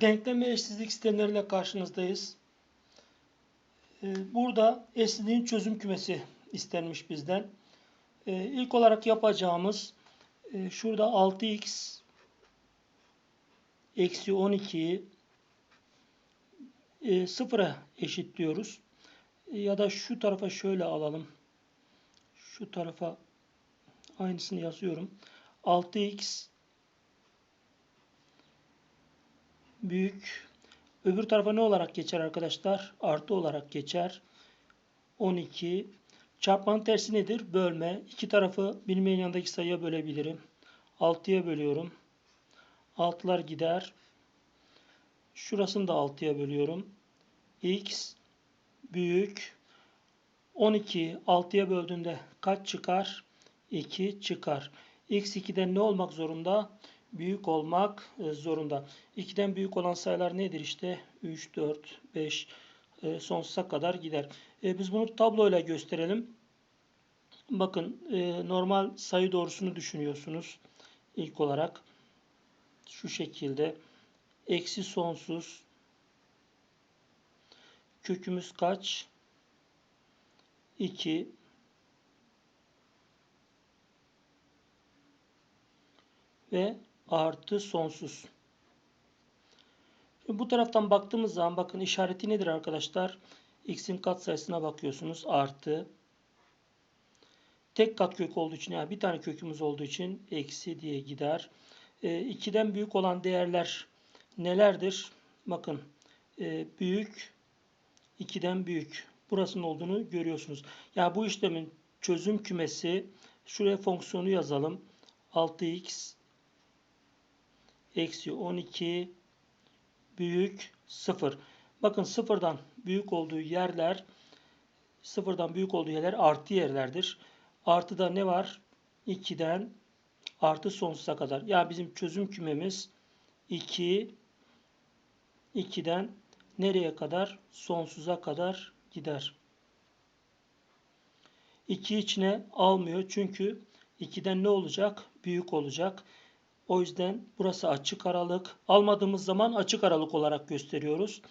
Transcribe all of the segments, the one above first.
Denklem ve eşsizlik sistemleriyle karşınızdayız. Ee, Burada eşsizliğin çözüm kümesi istenmiş bizden. Ee, İlk olarak yapacağımız e, şurada 6x eksi 12'yi e, sıfıra eşitliyoruz. E, Ya da şu tarafa şöyle alalım. Şu tarafa aynısını yazıyorum. 6x büyük. Öbür tarafa ne olarak geçer arkadaşlar? Artı olarak geçer. 12. Çarpmanın tersi nedir? Bölme. İki tarafı bilmeyen yanındaki sayıya bölebilirim. 6'ya bölüyorum. 6'lar gider. Şurasını da 6'ya bölüyorum. x büyük. 12 6'ya böldüğünde kaç çıkar? 2 çıkar. x 2'den ne olmak zorunda? Büyük olmak e, zorunda. 2'den büyük olan sayılar nedir işte? 3, 4, 5 e, sonsuza kadar gider. E, biz bunu tabloyla gösterelim. Bakın normal sayı doğrusunu düşünüyorsunuz. İlk olarak şu şekilde eksi sonsuz kökümüz kaç? 2 ve artı sonsuz. Şimdi bu taraftan baktığımız zaman bakın işareti nedir arkadaşlar? X'in katsayısına bakıyorsunuz. Artı. Tek kat kök olduğu için yani bir tane kökümüz olduğu için eksi diye gider. E, 2'den büyük olan değerler nelerdir? Bakın e, büyük 2'den büyük. Burasının olduğunu görüyorsunuz. Yani bu işlemin çözüm kümesi şuraya fonksiyonu yazalım. 6x eksi 12 büyük 0. Bakın sıfırdan büyük olduğu yerler sıfırdan büyük olduğu yerler artı yerlerdir. Artıda ne var? 2'den artı sonsuza kadar. Yani bizim çözüm kümemiz 2 2'den nereye kadar? Sonsuza kadar gider. 2 içine almıyor çünkü 2'den ne olacak? Büyük olacak. O yüzden burası açık aralık. Almadığımız zaman açık aralık olarak gösteriyoruz.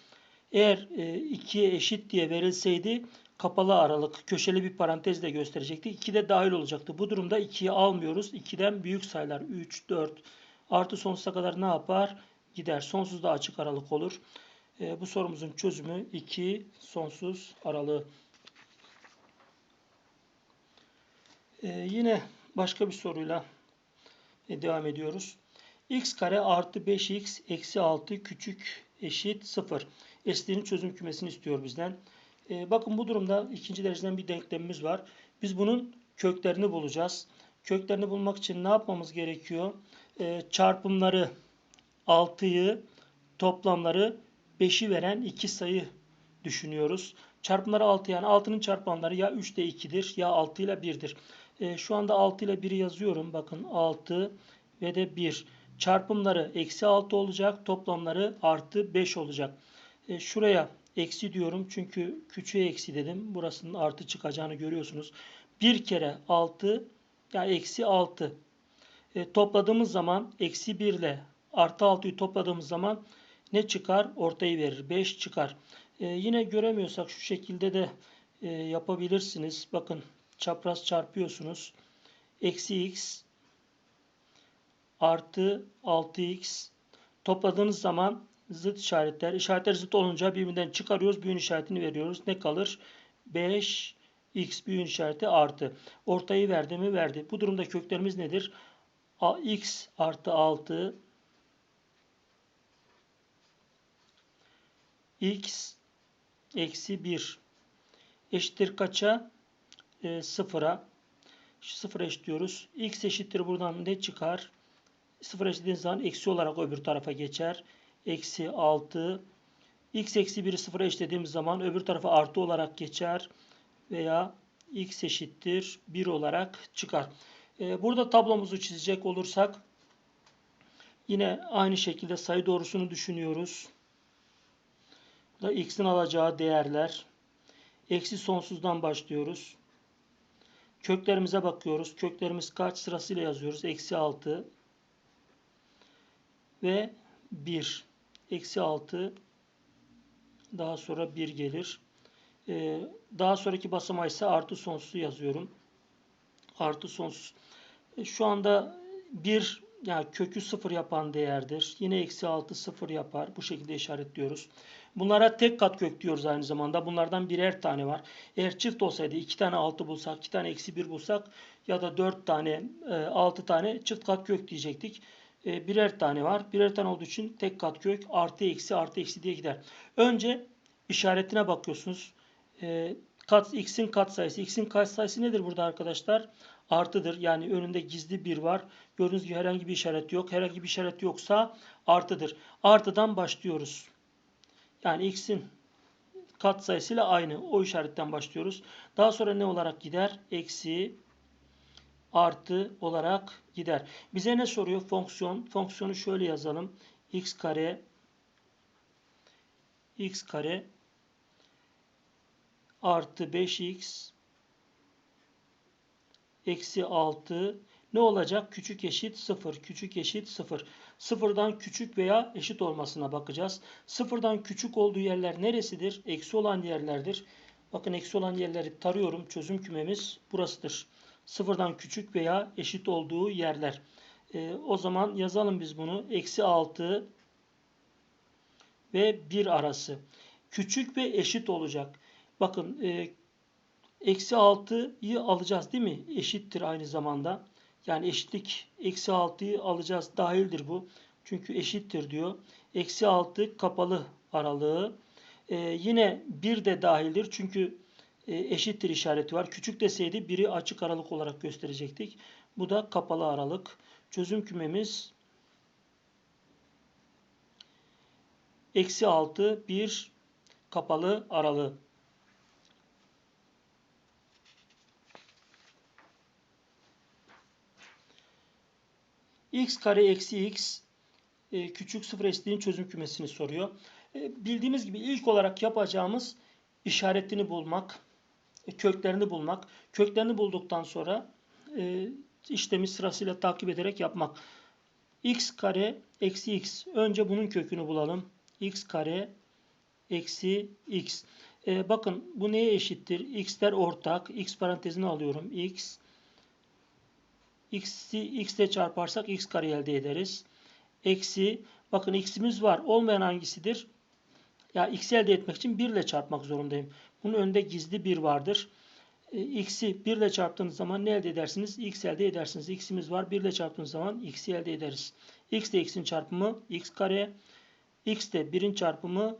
Eğer 2'ye eşit diye verilseydi kapalı aralık, köşeli bir parantezle gösterecekti. 2 de dahil olacaktı. Bu durumda 2'yi almıyoruz. 2'den büyük sayılar 3, 4 artı sonsuza kadar ne yapar? Gider. Sonsuz da açık aralık olur. Bu sorumuzun çözümü 2 sonsuz aralığı. Yine başka bir soruyla e, devam ediyoruz. x kare artı 5x eksi 6 küçük eşit 0. Eşitliğin çözüm kümesini istiyor bizden. E, bakın bu durumda ikinci dereceden bir denklemimiz var. Biz bunun köklerini bulacağız. Köklerini bulmak için ne yapmamız gerekiyor? E, çarpımları 6'yı toplamları 5'i veren iki sayı düşünüyoruz. Çarpımları 6 yani 6'nın çarpanları ya 3 ile 2'dir ya 6 ile 1'dir. E, şu anda 6 ile 1'i yazıyorum. Bakın 6 ve de 1. Çarpımları eksi 6 olacak. Toplamları artı 5 olacak. E, şuraya eksi diyorum. Çünkü küçüğe eksi dedim. Burasının artı çıkacağını görüyorsunuz. 1 kere 6 yani eksi 6. E, topladığımız zaman eksi 1 ile artı 6'yı topladığımız zaman ne çıkar? Ortayı verir. 5 çıkar. E, yine göremiyorsak şu şekilde de e, yapabilirsiniz. Bakın çapraz çarpıyorsunuz. Eksi x artı 6x topladığınız zaman zıt işaretler. İşaretler zıt olunca birbirinden çıkarıyoruz. Büyün işaretini veriyoruz. Ne kalır? 5 x büyün işareti artı. Ortayı verdi mi? Verdi. Bu durumda köklerimiz nedir? x artı 6 x eksi 1 eşittir kaça? E, sıfıra. Sıfıra eşitliyoruz. x eşittir buradan ne çıkar? Sıfır eşitlediğiniz zaman eksi olarak öbür tarafa geçer. Eksi 6. x eksi 1'i sıfıra eşitlediğimiz zaman öbür tarafa artı olarak geçer. Veya x eşittir 1 olarak çıkar. E, burada tablomuzu çizecek olursak yine aynı şekilde sayı doğrusunu düşünüyoruz. X'in alacağı değerler. Eksi sonsuzdan başlıyoruz. Köklerimize bakıyoruz. Köklerimiz kaç sırasıyla yazıyoruz? Eksi 6 ve 1. eksi 6 daha sonra 1 gelir. Ee, daha sonraki basamağı ise artı sonsuzu yazıyorum. Artı sonsuz. Şu anda 1 yani kökü 0 yapan değerdir. Yine eksi 6 0 yapar. Bu şekilde işaretliyoruz. Bunlara tek kat kök diyoruz aynı zamanda. Bunlardan birer tane var. Eğer çift olsaydı 2 tane 6 bulsak, 2 tane eksi 1 bulsak ya da 4 tane 6 tane çift kat kök diyecektik. E, birer tane var. Birer tane olduğu için tek kat kök artı eksi artı eksi diye gider. Önce işaretine bakıyorsunuz. E, kat x'in katsayısı. x'in katsayısı nedir burada arkadaşlar? Artıdır. Yani önünde gizli bir var. Gördüğünüz gibi herhangi bir işaret yok. Herhangi bir işaret yoksa artıdır. Artıdan başlıyoruz. Yani x'in katsayısıyla aynı. O işaretten başlıyoruz. Daha sonra ne olarak gider? Eksi artı olarak gider. Bize ne soruyor? Fonksiyon. Fonksiyonu şöyle yazalım. x kare x kare artı 5x eksi 6 ne olacak? Küçük eşit 0. Küçük eşit 0. Sıfırdan küçük veya eşit olmasına bakacağız. Sıfırdan küçük olduğu yerler neresidir? Eksi olan yerlerdir. Bakın eksi olan yerleri tarıyorum. Çözüm kümemiz burasıdır. Sıfırdan küçük veya eşit olduğu yerler. E, o zaman yazalım biz bunu. Eksi 6 ve 1 arası. Küçük ve eşit olacak. Bakın e, eksi 6'yı alacağız değil mi? Eşittir aynı zamanda. Yani eşitlik eksi 6'yı alacağız. Dahildir bu. Çünkü eşittir diyor. Eksi 6 kapalı aralığı. Ee, yine 1 de dahildir. Çünkü e, eşittir işareti var. Küçük deseydi biri açık aralık olarak gösterecektik. Bu da kapalı aralık. Çözüm kümemiz eksi 6 1 kapalı aralığı. X kare eksi x e, küçük sıfır eşitliğin çözüm kümesini soruyor. E, bildiğimiz gibi ilk olarak yapacağımız işaretini bulmak, e, köklerini bulmak. Köklerini bulduktan sonra e, işlemi sırasıyla takip ederek yapmak. x kare eksi x. Önce bunun kökünü bulalım. x kare eksi x. E, bakın bu neye eşittir? x'ler ortak. x parantezine alıyorum. x x'i x ile çarparsak x kare elde ederiz. Eksi bakın x'imiz var. Olmayan hangisidir? Ya x'i elde etmek için 1 ile çarpmak zorundayım. Bunun önünde gizli 1 vardır. E, x'i 1 ile çarptığınız zaman ne elde edersiniz? x elde edersiniz. x'imiz var. 1 ile çarptığınız zaman x'i elde ederiz. x ile x'in çarpımı x kare. x de 1'in çarpımı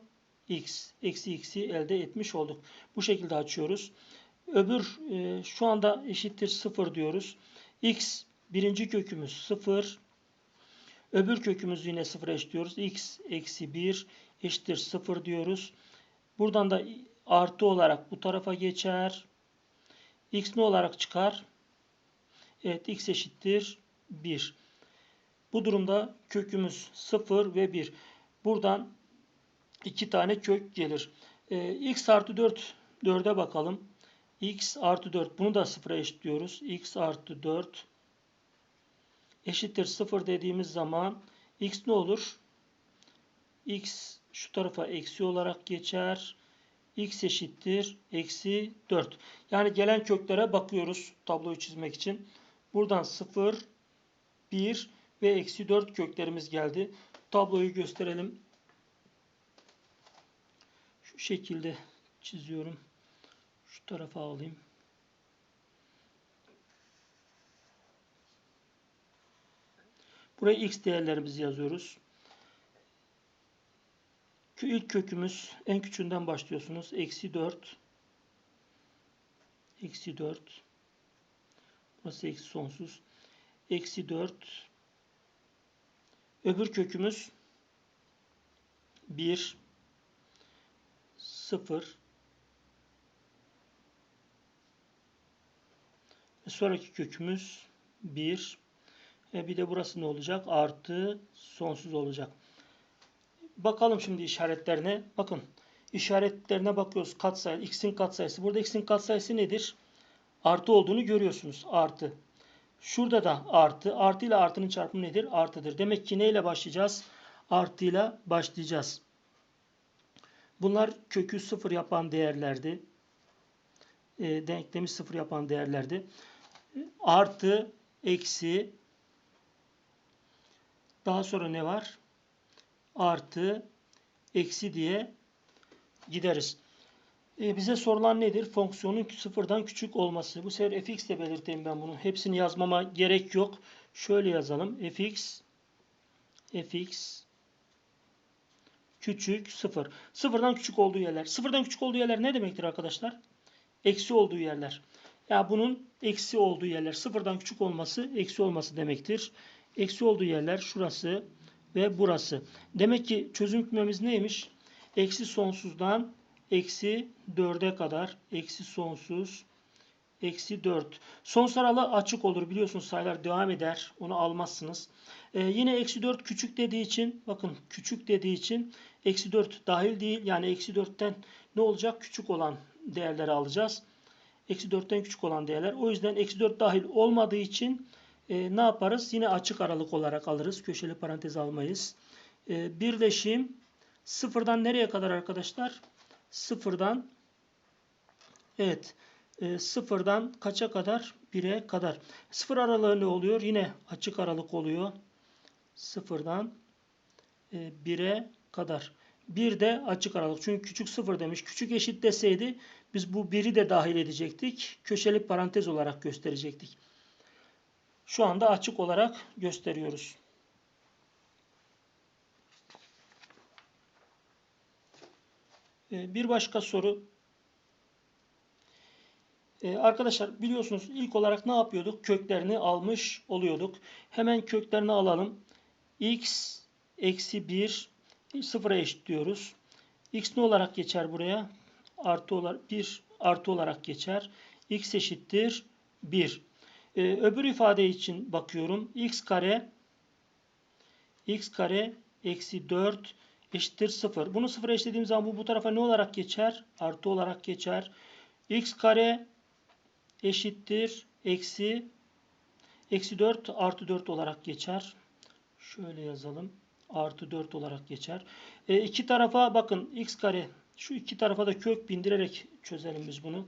x. Eksi x'i elde etmiş olduk. Bu şekilde açıyoruz. Öbür e, şu anda eşittir 0 diyoruz x birinci kökümüz 0. Öbür kökümüzü yine 0 eşitliyoruz. x eksi 1 eşittir 0 diyoruz. Buradan da artı olarak bu tarafa geçer. x ne olarak çıkar? Evet x eşittir 1. Bu durumda kökümüz 0 ve 1. Buradan iki tane kök gelir. Ee, x artı 4 4'e bakalım x artı 4 bunu da sıfıra eşitliyoruz. x artı 4 eşittir 0 dediğimiz zaman x ne olur? x şu tarafa eksi olarak geçer. x eşittir eksi 4. Yani gelen köklere bakıyoruz tabloyu çizmek için. Buradan 0, 1 ve eksi 4 köklerimiz geldi. Tabloyu gösterelim. Şu şekilde çiziyorum. Tarafa alayım. Buraya x değerlerimizi yazıyoruz. İlk kökümüz en küçüğünden başlıyorsunuz. Eksi 4. Eksi 4. Burası eksi sonsuz. Eksi 4. Öbür kökümüz 1. 0. Sonraki kökümüz 1. E bir de burası ne olacak? Artı sonsuz olacak. Bakalım şimdi işaretlerine. Bakın işaretlerine bakıyoruz. Katsayı, x'in katsayısı. Burada x'in katsayısı nedir? Artı olduğunu görüyorsunuz. Artı. Şurada da artı. Artı ile artının çarpımı nedir? Artıdır. Demek ki neyle başlayacağız? artıyla başlayacağız. Bunlar kökü sıfır yapan değerlerdi. E, denklemi sıfır yapan değerlerdi. Artı, eksi, daha sonra ne var? Artı, eksi diye gideriz. E, bize sorulan nedir? Fonksiyonun sıfırdan küçük olması. Bu sefer fx de belirteyim ben bunu. Hepsini yazmama gerek yok. Şöyle yazalım. fx fx küçük sıfır. Sıfırdan küçük olduğu yerler. Sıfırdan küçük olduğu yerler ne demektir arkadaşlar? Eksi olduğu yerler. Ya bunun eksi olduğu yerler. Sıfırdan küçük olması eksi olması demektir. Eksi olduğu yerler şurası ve burası. Demek ki çözüm kümemiz neymiş? Eksi sonsuzdan eksi 4'e kadar. Eksi sonsuz eksi 4. Sonsuz aralığı açık olur. Biliyorsunuz sayılar devam eder. Onu almazsınız. Ee, yine eksi 4 küçük dediği için bakın küçük dediği için eksi 4 dahil değil. Yani eksi 4'ten ne olacak? Küçük olan değerleri alacağız. Eksi 4'ten küçük olan değerler. O yüzden eksi 4 dahil olmadığı için e, ne yaparız? Yine açık aralık olarak alırız. Köşeli parantez almayız. E, birleşim sıfırdan nereye kadar arkadaşlar? Sıfırdan evet e, sıfırdan kaça kadar? 1'e kadar. Sıfır aralığı ne oluyor? Yine açık aralık oluyor. Sıfırdan e, 1'e kadar. 1 de açık aralık. Çünkü küçük sıfır demiş. Küçük eşit deseydi biz bu 1'i de dahil edecektik. Köşeli parantez olarak gösterecektik. Şu anda açık olarak gösteriyoruz. E, bir başka soru ee, arkadaşlar biliyorsunuz ilk olarak ne yapıyorduk? Köklerini almış oluyorduk. Hemen köklerini alalım. x eksi 1 sıfıra eşitliyoruz. x ne olarak geçer buraya? Artı olarak 1 artı olarak geçer. x eşittir 1. Ee, öbür ifade için bakıyorum. x kare x kare eksi 4 eşittir 0. Bunu 0'a eşitlediğim zaman bu bu tarafa ne olarak geçer? Artı olarak geçer. x kare eşittir eksi eksi 4 artı 4 olarak geçer. Şöyle yazalım. Artı 4 olarak geçer. E, iki tarafa bakın x kare şu iki tarafa da kök bindirerek çözelim biz bunu.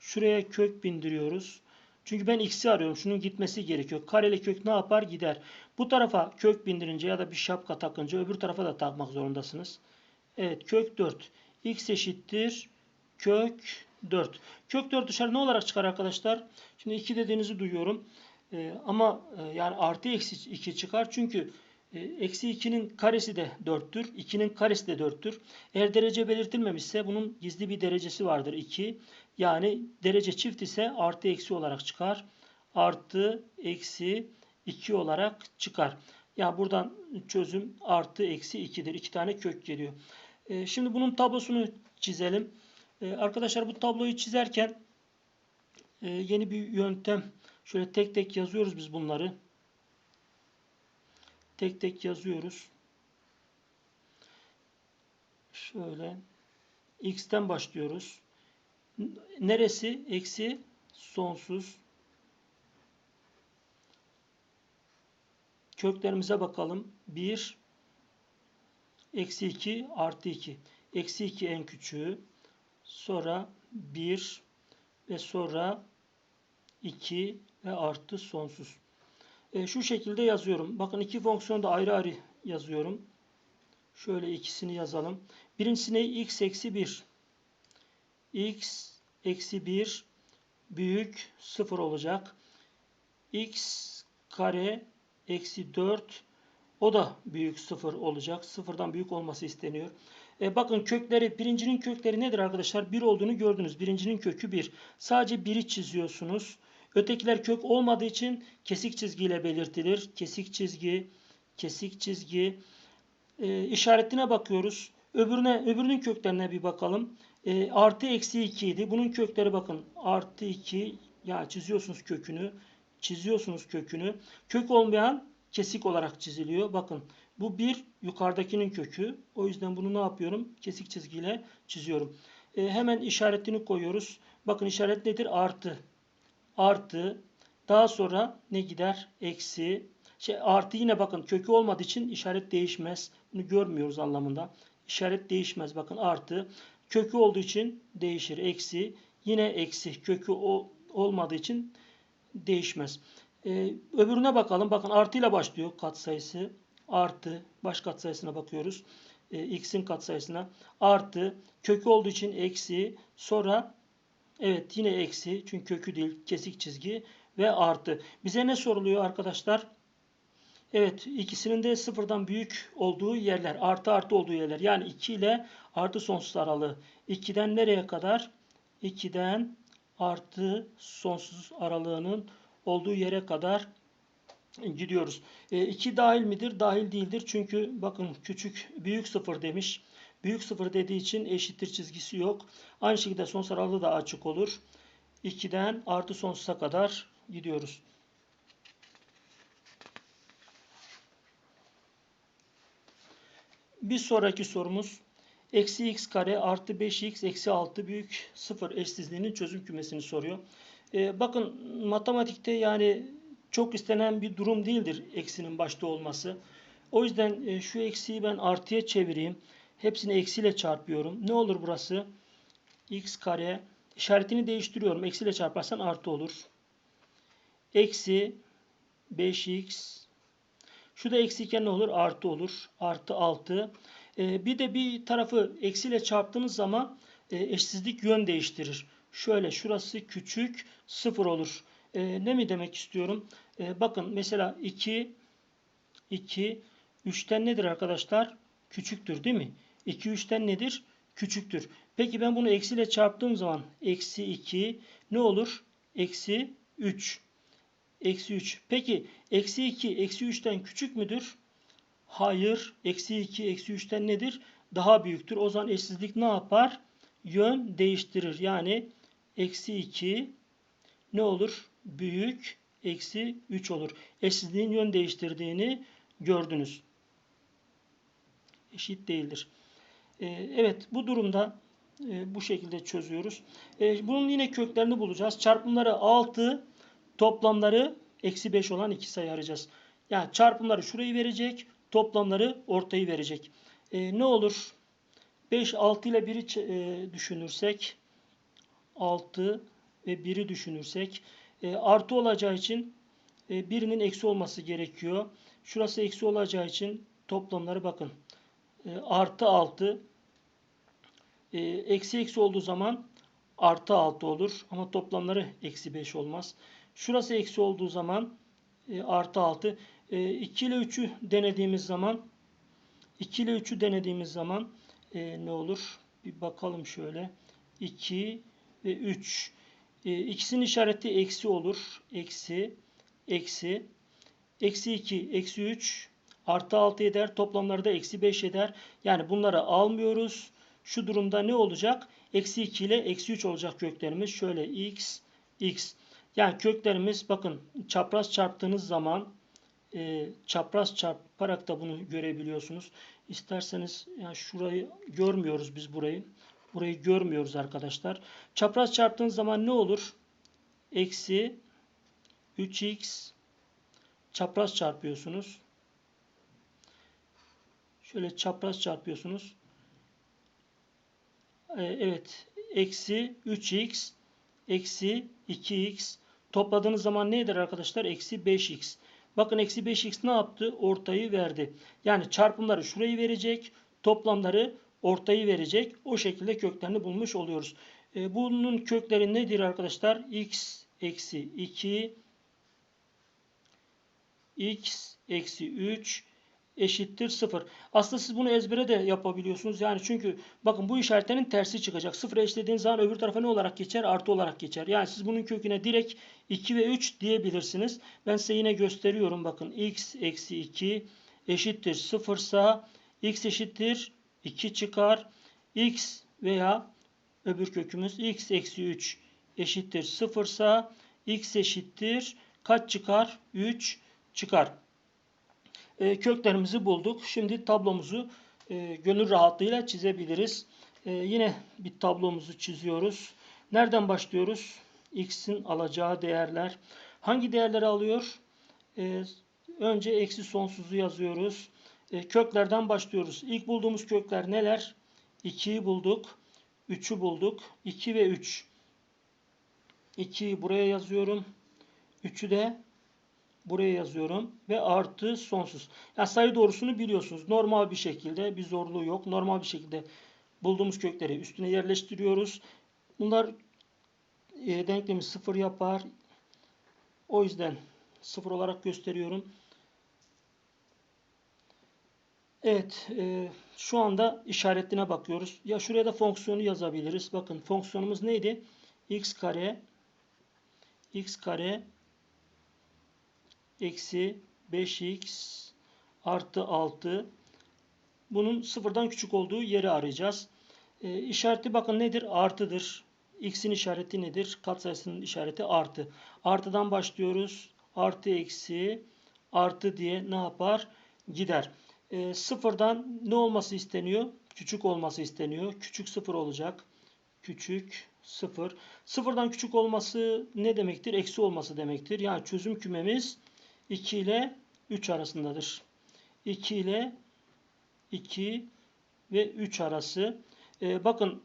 Şuraya kök bindiriyoruz. Çünkü ben x'i arıyorum. Şunun gitmesi gerekiyor. Kareli kök ne yapar? Gider. Bu tarafa kök bindirince ya da bir şapka takınca öbür tarafa da takmak zorundasınız. Evet kök 4. x eşittir kök 4. Kök 4 dışarı ne olarak çıkar arkadaşlar? Şimdi 2 dediğinizi duyuyorum. E, ama e, yani artı eksi 2 çıkar. Çünkü eksi 2'nin karesi de 4'tür. 2'nin karesi de 4'tür. Eğer derece belirtilmemişse bunun gizli bir derecesi vardır 2. Yani derece çift ise artı eksi olarak çıkar. Artı eksi 2 olarak çıkar. Yani buradan çözüm artı eksi 2'dir. 2 tane kök geliyor. E, şimdi bunun tablosunu çizelim. Ee, arkadaşlar bu tabloyu çizerken e, yeni bir yöntem. Şöyle tek tek yazıyoruz biz bunları. Tek tek yazıyoruz. Şöyle x'ten başlıyoruz. Neresi? Eksi sonsuz. Köklerimize bakalım. 1 eksi 2 artı 2. Eksi 2 en küçüğü sonra 1 ve sonra 2 ve artı sonsuz. E, şu şekilde yazıyorum. Bakın iki fonksiyonu da ayrı ayrı yazıyorum. Şöyle ikisini yazalım. Birincisine x eksi 1. x eksi 1 büyük 0 olacak. x kare eksi 4 o da büyük 0 olacak. Sıfırdan büyük olması isteniyor. E, bakın kökleri, birincinin kökleri nedir arkadaşlar? 1 olduğunu gördünüz. Birincinin kökü 1. Sadece 1'i çiziyorsunuz. Ötekiler kök olmadığı için kesik çizgiyle belirtilir. Kesik çizgi, kesik çizgi. E, işaretine bakıyoruz. Öbürüne, öbürünün köklerine bir bakalım. E, artı eksi 2 idi. Bunun kökleri bakın. Artı 2. Ya çiziyorsunuz kökünü. Çiziyorsunuz kökünü. Kök olmayan kesik olarak çiziliyor. Bakın bu bir yukarıdakinin kökü. O yüzden bunu ne yapıyorum? Kesik çizgiyle çiziyorum. E, hemen işaretini koyuyoruz. Bakın işaret nedir? Artı. Artı. Daha sonra ne gider? Eksi. Şey, artı yine bakın kökü olmadığı için işaret değişmez. Bunu görmüyoruz anlamında. İşaret değişmez. Bakın artı. Kökü olduğu için değişir. Eksi. Yine eksi. Kökü o, olmadığı için değişmez. Ee, öbürüne bakalım. Bakın artıyla başlıyor katsayısı. Artı. Baş katsayısına bakıyoruz. Ee, x'in katsayısına. Artı. Kökü olduğu için eksi. Sonra evet yine eksi. Çünkü kökü değil. Kesik çizgi. Ve artı. Bize ne soruluyor arkadaşlar? Evet ikisinin de sıfırdan büyük olduğu yerler. Artı artı olduğu yerler. Yani 2 ile artı sonsuz aralığı. 2'den nereye kadar? 2'den artı sonsuz aralığının olduğu yere kadar gidiyoruz. 2 dahil midir? Dahil değildir. Çünkü bakın küçük büyük sıfır demiş. Büyük sıfır dediği için eşittir çizgisi yok. Aynı şekilde sonsuz aralığı da açık olur. 2'den artı sonsuza kadar gidiyoruz. Bir sonraki sorumuz eksi x kare artı 5x eksi 6 büyük 0 eşsizliğinin çözüm kümesini soruyor. Ee, bakın matematikte yani çok istenen bir durum değildir eksinin başta olması. O yüzden e, şu eksiyi ben artıya çevireyim. Hepsini eksiyle çarpıyorum. Ne olur burası? x kare işaretini değiştiriyorum. Eksiyle çarparsan artı olur. Eksi 5x şu da eksiyken ne olur? Artı olur. Artı 6. Ee, bir de bir tarafı eksiyle çarptığınız zaman e, eşsizlik yön değiştirir. Şöyle şurası küçük 0 olur. E, ne mi demek istiyorum? E, bakın mesela 2 2 3'ten nedir arkadaşlar? Küçüktür değil mi? 2 3'ten nedir? Küçüktür. Peki ben bunu eksiyle çarptığım zaman eksi 2 ne olur? Eksi 3. Eksi 3. Peki eksi 2 eksi 3'ten küçük müdür? Hayır. Eksi 2 eksi 3'ten nedir? Daha büyüktür. O zaman eşsizlik ne yapar? Yön değiştirir. Yani eksi 2 ne olur? Büyük eksi 3 olur. Eşsizliğin yön değiştirdiğini gördünüz. Eşit değildir. Ee, evet bu durumda e, bu şekilde çözüyoruz. E, bunun yine köklerini bulacağız. Çarpımları 6 Toplamları eksi 5 olan iki sayı arayacağız. Yani çarpımları şurayı verecek. Toplamları ortayı verecek. E, ne olur? 5, 6 ile 1'i e, düşünürsek 6 ve 1'i düşünürsek artı olacağı için birinin eksi olması gerekiyor. Şurası eksi olacağı için toplamları bakın. E, artı 6 e, eksi eksi olduğu zaman artı 6 olur. Ama toplamları eksi 5 olmaz. Şurası eksi olduğu zaman e, artı 6. E, 2 ile 3'ü denediğimiz zaman 2 ile 3'ü denediğimiz zaman e, ne olur? Bir bakalım şöyle. 2 ve 3. E, ikisinin işareti eksi olur. Eksi, eksi, eksi 2, eksi 3, artı 6 eder. Toplamları da eksi 5 eder. Yani bunları almıyoruz. Şu durumda ne olacak? Eksi 2 ile eksi 3 olacak köklerimiz. Şöyle x, x. Yani köklerimiz bakın çapraz çarptığınız zaman e, çapraz çarparak da bunu görebiliyorsunuz. İsterseniz yani şurayı görmüyoruz biz burayı. Burayı görmüyoruz arkadaşlar. Çapraz çarptığınız zaman ne olur? Eksi 3x çapraz çarpıyorsunuz. Şöyle çapraz çarpıyorsunuz. Ee, evet. Eksi 3x eksi 2x topladığınız zaman ne eder arkadaşlar? Eksi 5x. Bakın eksi 5x ne yaptı? Ortayı verdi. Yani çarpımları şurayı verecek. Toplamları ortayı verecek. O şekilde köklerini bulmuş oluyoruz. E, bunun kökleri nedir arkadaşlar? x eksi 2 x eksi 3 eşittir 0. Aslında siz bunu ezbere de yapabiliyorsunuz. Yani çünkü bakın bu işaretlerin tersi çıkacak. 0 eşlediğiniz zaman öbür tarafa ne olarak geçer? Artı olarak geçer. Yani siz bunun köküne direkt 2 ve 3 diyebilirsiniz. Ben size yine gösteriyorum. Bakın x eksi 2 eşittir 0 ise x eşittir 2 çıkar. x veya öbür kökümüz x eksi 3 eşittir 0 ise x eşittir kaç çıkar? 3 çıkar e, köklerimizi bulduk. Şimdi tablomuzu e, gönül rahatlığıyla çizebiliriz. E, yine bir tablomuzu çiziyoruz. Nereden başlıyoruz? X'in alacağı değerler. Hangi değerleri alıyor? E, önce eksi sonsuzu yazıyoruz. Köklerden başlıyoruz. İlk bulduğumuz kökler neler? 2'yi bulduk. 3'ü bulduk. 2 ve 3. 2'yi buraya yazıyorum. 3'ü de buraya yazıyorum. Ve artı sonsuz. Yani sayı doğrusunu biliyorsunuz. Normal bir şekilde bir zorluğu yok. Normal bir şekilde bulduğumuz kökleri üstüne yerleştiriyoruz. Bunlar e, denklemi sıfır yapar. O yüzden sıfır olarak gösteriyorum. Evet, e, şu anda işaretine bakıyoruz. Ya şuraya da fonksiyonu yazabiliriz. Bakın fonksiyonumuz neydi? x kare x kare eksi 5x artı 6 bunun sıfırdan küçük olduğu yeri arayacağız. E, işareti bakın nedir? Artıdır. X'in işareti nedir? Katsayısının işareti artı. Artıdan başlıyoruz. Artı eksi artı diye ne yapar? Gider. E, sıfırdan ne olması isteniyor? Küçük olması isteniyor. Küçük sıfır olacak. Küçük sıfır. Sıfırdan küçük olması ne demektir? Eksi olması demektir. Yani çözüm kümemiz 2 ile 3 arasındadır. 2 ile 2 ve 3 arası. E, bakın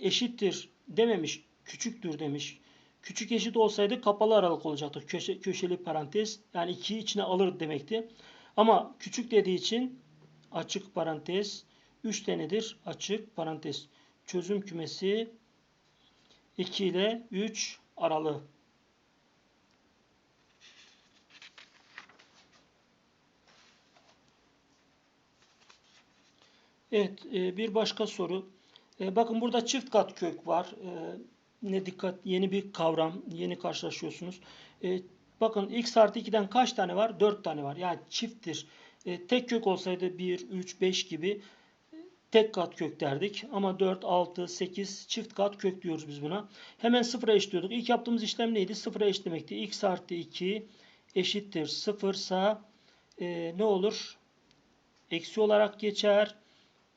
eşittir dememiş, küçüktür demiş. Küçük eşit olsaydı kapalı aralık olacaktı. Köşe, köşeli parantez yani 2'yi içine alır demekti. Ama küçük dediği için açık parantez 3 tanedir açık parantez. Çözüm kümesi 2 ile 3 aralığı. Evet, e, bir başka soru. E, bakın burada çift kat kök var. E, ne dikkat, yeni bir kavram, yeni karşılaşıyorsunuz. Bakın x artı 2'den kaç tane var? 4 tane var. Yani çifttir. Tek kök olsaydı 1, 3, 5 gibi tek kat kök derdik. Ama 4, 6, 8 çift kat kök diyoruz biz buna. Hemen sıfıra eşitliyorduk. İlk yaptığımız işlem neydi? Sıfıra eşitlemekti. x artı 2 eşittir. Sıfırsa e, ne olur? Eksi olarak geçer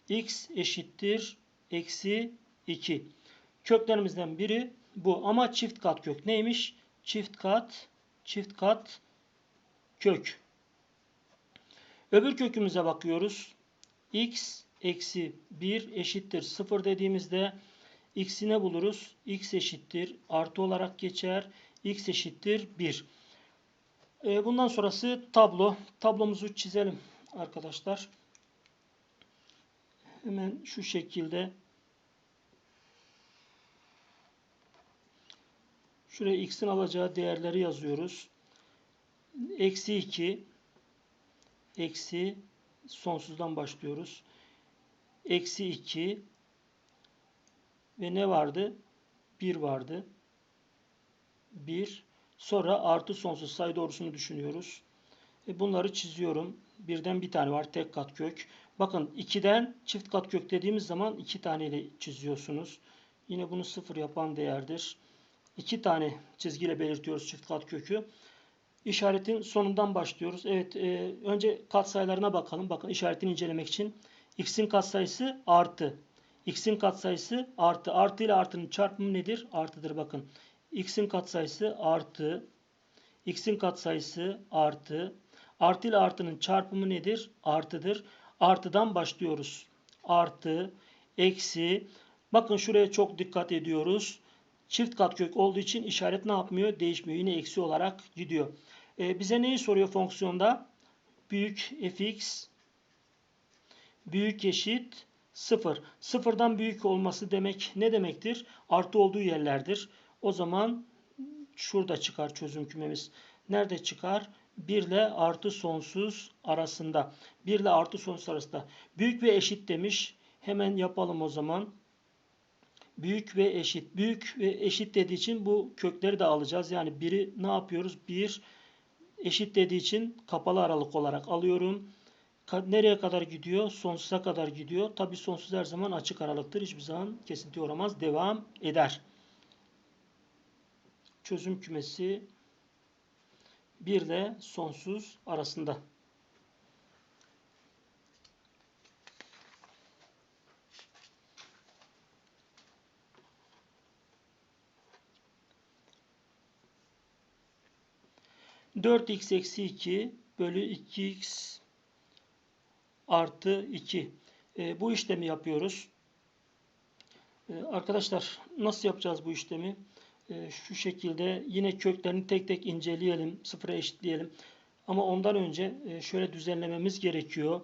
x eşittir eksi 2. Köklerimizden biri bu. Ama çift kat kök neymiş? Çift kat, çift kat kök. Öbür kökümüze bakıyoruz. x eksi 1 eşittir 0 dediğimizde x'i ne buluruz? x eşittir artı olarak geçer. x eşittir 1. Ee, bundan sonrası tablo. Tablomuzu çizelim arkadaşlar. Hemen şu şekilde şuraya x'in alacağı değerleri yazıyoruz. Eksi 2 eksi sonsuzdan başlıyoruz. Eksi 2 ve ne vardı? 1 vardı. 1 sonra artı sonsuz sayı doğrusunu düşünüyoruz. E bunları çiziyorum. Birden bir tane var tek kat kök. Bakın 2'den çift kat kök dediğimiz zaman 2 taneyle çiziyorsunuz. Yine bunu sıfır yapan değerdir. 2 tane çizgiyle belirtiyoruz çift kat kökü. İşaretin sonundan başlıyoruz. Evet, e, önce katsayılarına bakalım. Bakın işaretini incelemek için. X'in katsayısı artı. X'in katsayısı artı. Artı ile artının çarpımı nedir? Artıdır bakın. X'in katsayısı artı. X'in katsayısı artı. Artı ile artının çarpımı nedir? Artıdır. Artıdan başlıyoruz. Artı, eksi. Bakın şuraya çok dikkat ediyoruz. Çift kat kök olduğu için işaret ne yapmıyor? Değişmiyor. Yine eksi olarak gidiyor. Ee, bize neyi soruyor fonksiyonda? Büyük fx büyük eşit 0. Sıfırdan büyük olması demek ne demektir? Artı olduğu yerlerdir. O zaman şurada çıkar çözüm kümemiz. Nerede çıkar? 1 ile artı sonsuz arasında. 1 ile artı sonsuz arasında. Büyük ve eşit demiş. Hemen yapalım o zaman. Büyük ve eşit. Büyük ve eşit dediği için bu kökleri de alacağız. Yani biri ne yapıyoruz? 1 eşit dediği için kapalı aralık olarak alıyorum. Nereye kadar gidiyor? Sonsuza kadar gidiyor. Tabi sonsuz her zaman açık aralıktır. Hiçbir zaman kesinti uğramaz. Devam eder. Çözüm kümesi 1 ile sonsuz arasında. Dört x eksi iki bölü 2x artı 2. E, bu işlemi yapıyoruz. E, arkadaşlar nasıl yapacağız bu işlemi? E, şu şekilde yine köklerini tek tek inceleyelim. Sıfıra eşitleyelim. Ama ondan önce e, şöyle düzenlememiz gerekiyor.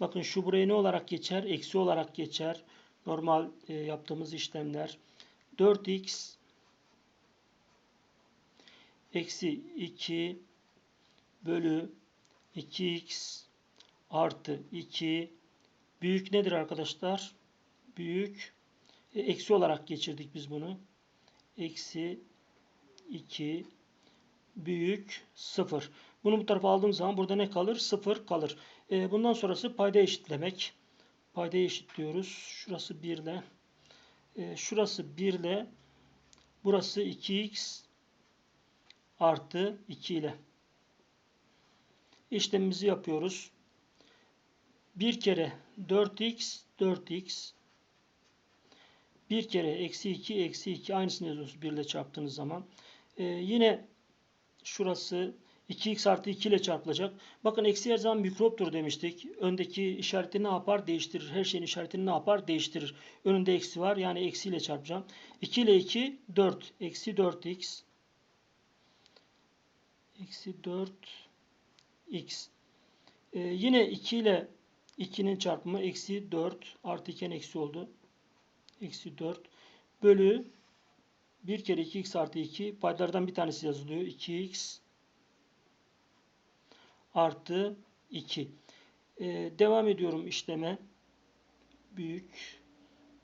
Bakın şu buraya ne olarak geçer? Eksi olarak geçer. Normal e, yaptığımız işlemler. 4x eksi 2 bölü 2x artı 2 büyük nedir arkadaşlar? Büyük e, eksi olarak geçirdik biz bunu. Eksi 2 büyük 0. Bunu bu tarafa aldığım zaman burada ne kalır? 0 kalır. E, bundan sonrası payda eşitlemek. Payda eşitliyoruz. Şurası 1 ile. E, şurası 1 ile. Burası 2x artı 2 ile. İşlemimizi yapıyoruz. 1 kere 4x 4x 1 kere eksi 2 eksi 2 aynısını yazıyorsunuz 1 ile çarptığınız zaman. Ee, yine şurası 2x artı 2 ile çarpılacak. Bakın eksi her zaman mikroptur demiştik. Öndeki işareti ne yapar? Değiştirir. Her şeyin işaretini ne yapar? Değiştirir. Önünde eksi var. Yani eksi ile çarpacağım. 2 ile 2 4. Eksi 4x. Eksi 4x. Ee, yine 2 ile 2'nin çarpımı eksi 4 artı 2'nin eksi oldu. Eksi 4 bölü 1 kere 2x artı 2 paydalardan bir tanesi yazılıyor. 2x artı 2. Ee, devam ediyorum işleme. Büyük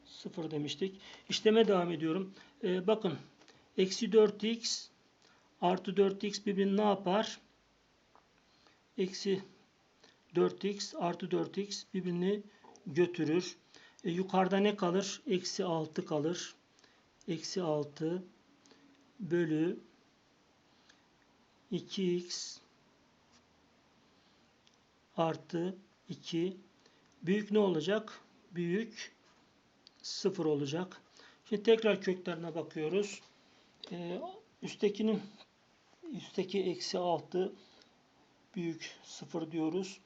0 demiştik. İşleme devam ediyorum. Ee, bakın eksi 4x artı 4x birbirini ne yapar? Eksi 4x artı 4x birbirini götürür. E, yukarıda ne kalır? Eksi 6 kalır. Eksi 6 bölü 2x artı 2 büyük ne olacak? Büyük 0 olacak. Şimdi tekrar köklerine bakıyoruz. Ee, üsttekinin üstteki eksi 6 büyük 0 diyoruz.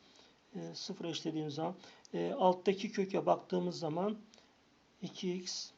E, 0 eşlediğimiz zaman e, alttaki köke baktığımız zaman 2x